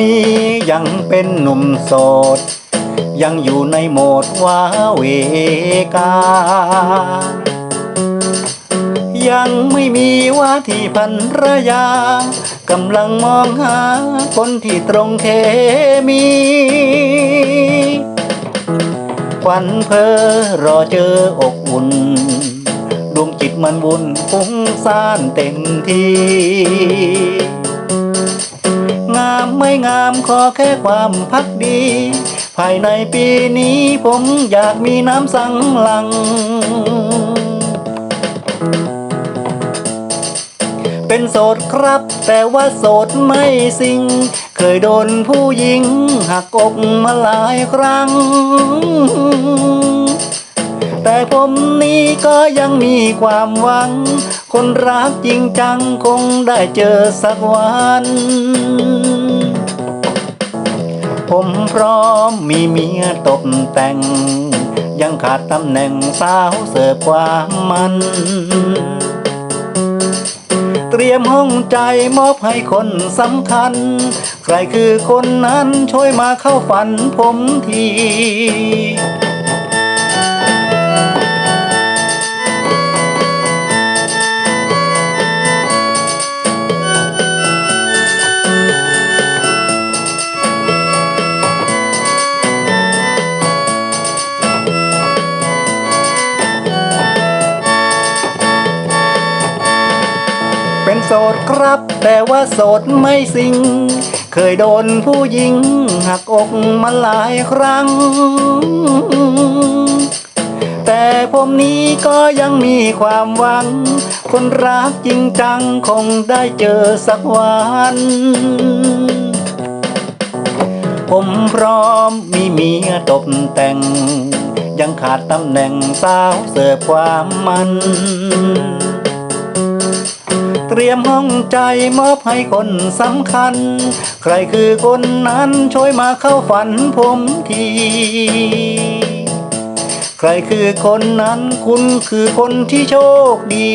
นี้ยังเป็นหนุ่มโสด ยังอยู่ในโหมดว้าเวกา ยังไม่มีว่าที่พันรยากำลังมองหาคนที่ตรงเคมีควันเพอรอเจออกอุ่นดวงจิตมันวุ่นฟุ้งซ่านเต็มทีงามไม่งามขอแค่ความพักดี ภายในปีนี้ผมอยากมีน้ำสังหลัง เป็นโสดครับ แต่ว่าโสดไม่สิง เคยโดนผู้หญิง หักอกมาหลายครั้งแต่ผมนี้ก็ยังมีความหวัง คนรักจริงจังคงได้เจอสักวัน ผมพร้อมมีเมียตกแต่ง ยังขาดตำแหน่งสาวเสิร์ฟความมัน เตรียมห้องใจมอบให้คนสำคัญ ใครคือคนนั้นช่วยมาเข้าฝันผมที โสดครับ แต่ว่าโสดไม่สิง เคยโดนผู้หญิงหักอกมาหลายครั้ง แต่ผมนี้ก็ยังมีความหวัง คนรักจริงจังคงได้เจอสักวันผมพร้อมมีเมียตกแต่ง ยังขาดตำแหน่งสาวเสิร์ฟความมัน เตรียมห้องใจมอบให้คนสำคัญ ใครคือคนนั้นช่วยมาเข้าฝันผมที ใครคือคนนั้นคุณคือคนที่โชคดี